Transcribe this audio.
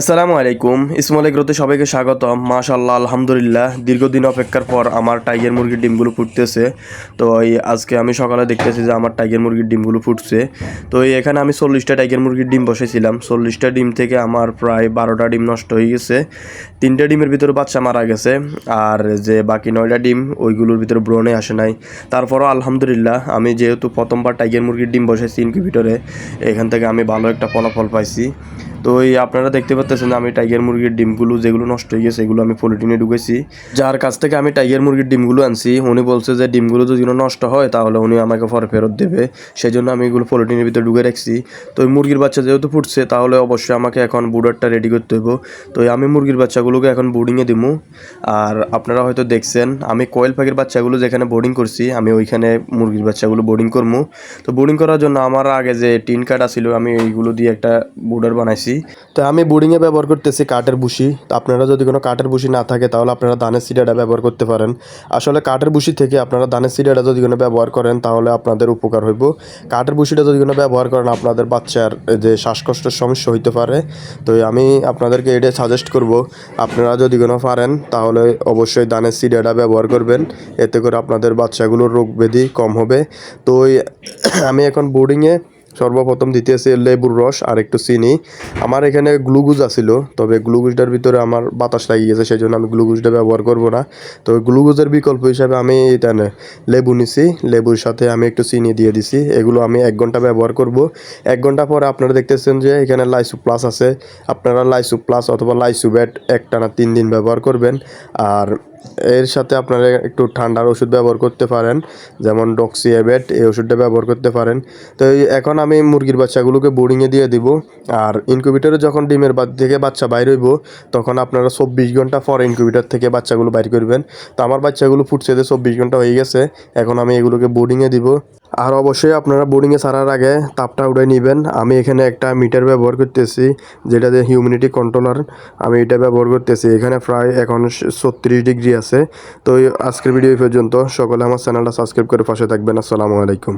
আসসালামু আলাইকুম। ইসমল এগ্রোতে সবাইকে স্বাগতম। মাশাল্লাহ আলহামদুলিল্লাহ। দীর্ঘদিন অপেক্ষার পর আমার টাইগার মুরগির ডিমগুলো ফুটতেছে। তো এই আজকে আমি সকালে দেখতেছি যে আমার টাইগার মুরগির ডিমগুলো ফুটছে। তো এখানে আমি চল্লিশটা টাইগার মুরগির ডিম বসেছিলাম চল্লিশটা ডিম থেকে আমার প্রায় বারোটা ডিম নষ্ট হয়ে গেছে। তিনটা ডিমের ভিতরে বাচ্চা মারা গেছে। আর যে বাকি নয়টা ডিম, ওইগুলোর ভিতরে ব্রণে আসে নাই। তারপরও আলহামদুলিল্লাহ, আমি যেহেতু প্রথমবার টাইগার মুরগির ডিম বসেছি ইনকিউবেটরে, এখান থেকে আমি ভালো একটা ফলাফল পাইছি। তো এই আপনারা দেখতে পাচ্ছেন আমি টাইগার মুরগির ডিমগুলো যেগুলো নষ্ট হয়ে গেছে, এগুলো আমি পলিটিনে ঢুকেছি যার কাছ থেকে আমি টাইগার মুরগির ডিমগুলো আনছি, উনি বলছে যে ডিমগুলো যদি নষ্ট হয়, তাহলে উনি আমাকে পরে ফেরত দেবে। সেই জন্য আমি এগুলো পলিটিনের ভিতরে ঢুকে রাখছি। তো ওই মুরগির বাচ্চা যেহেতু ফুটছে, তাহলে অবশ্যই আমাকে এখন বুডারটা রেডি করতে হইব। তো আমি মুরগির বাচ্চাগুলোকে এখন বোর্ডিংয়ে দিমু। আর আপনারা হয়তো দেখছেন, আমি কয়েল পাখির বাচ্চাগুলো যেখানে বোর্ডিং করছি, আমি ওইখানে মুরগির বাচ্চাগুলো বোর্ডিং করব তো বোর্ডিং করার জন্য আমার আগে যে টিন কাঠ ছিল আমি এইগুলো দিয়ে একটা বুডার বানাইছি। তো আমি বোর্ডিংয়ে ব্যবহার করতেছি কাঠের বুশি তো আপনারা যদি কোনো কাঠের বুশি না থাকে, তাহলে আপনারা ধানের সিডাটা ব্যবহার করতে পারেন। আসলে কাঠের বুশি থেকে আপনারা ধানের সিডাটা যদি কোনো ব্যবহার করেন, তাহলে আপনাদের উপকার হইব। কাঠের বুশিটা যদি কোনো ব্যবহার করেন, আপনাদের বাচ্চার যে শ্বাসকষ্টের সমস্যা হইতে পারে। তো আমি আপনাদেরকে এটা সাজেস্ট করব। আপনারা যদি কোনো পারেন, তাহলে অবশ্যই ধানের সিডাটা ব্যবহার করবেন। এতে করে আপনাদের বাচ্চাগুলোর রোগ ব্যাধি কম হবে। তো আমি এখন বোর্ডিংয়ে সর্বপ্রথম দিতেছি লেবুর রস আর একটু চিনি। আমার এখানে গ্লুকোজ আছিল, তবে গ্লুকোজটার ভিতরে আমার বাতাস লাগিয়ে গেছে সেই জন্য আমি গ্লুকোজটা ব্যবহার করব না। তো গ্লুকোজের বিকল্প হিসাবে আমি এটা লেবু নিছি, লেবুর সাথে আমি একটু চিনি দিয়ে দিছি। এগুলো আমি এক ঘণ্টা ব্যবহার করব। এক ঘণ্টা পরে আপনারা দেখতেছেন যে এখানে লাইসু প্লাস আছে। আপনারা লাইসু প্লাস অথবা লাইসু ব্যাট একটানা তিন দিন ব্যবহার করবেন। আর এর সাথে আপনারা একটু ঠান্ডার ওষুধ ব্যবহার করতে পারেন, যেমন ডক্সিয়াবেট, এই ওষুধটা ব্যবহার করতে পারেন। তো এখন আমি মুরগির বাচ্চাগুলোকে বোর্ডিংয়ে দিয়ে দিব, আর ইনকিউবিটারে যখন ডিমের থেকে বাচ্চা বাইর হইব, তখন আপনারা চব্বিশ ঘণ্টা পর ইনকিউবিটার থেকে বাচ্চাগুলো বাইর করবেন। তো আমার বাচ্চাগুলো ফুটছে যে চব্বিশ ঘণ্টা হয়ে গেছে, এখন আমি এগুলোকে বোর্ডিংয়ে দিব। আর অবশ্যই আপনারা বোর্ডিংয়ে ছাড়ার আগে তাপটা উঠে নেবেন। আমি এখানে একটা মিটার ব্যবহার করতেছি, যেটা দিয়ে হিউমিডিটি কন্ট্রোলার আমি এটা ব্যবহার করতেছি। এখানে প্রায় এখন ছত্রিশ ডিগ্রি আছে। তো আজকের ভিডিও পর্যন্ত। সকলে আমার চ্যানেলটা সাবস্ক্রাইব করে পাশে থাকবেন। আসসালামু আলাইকুম।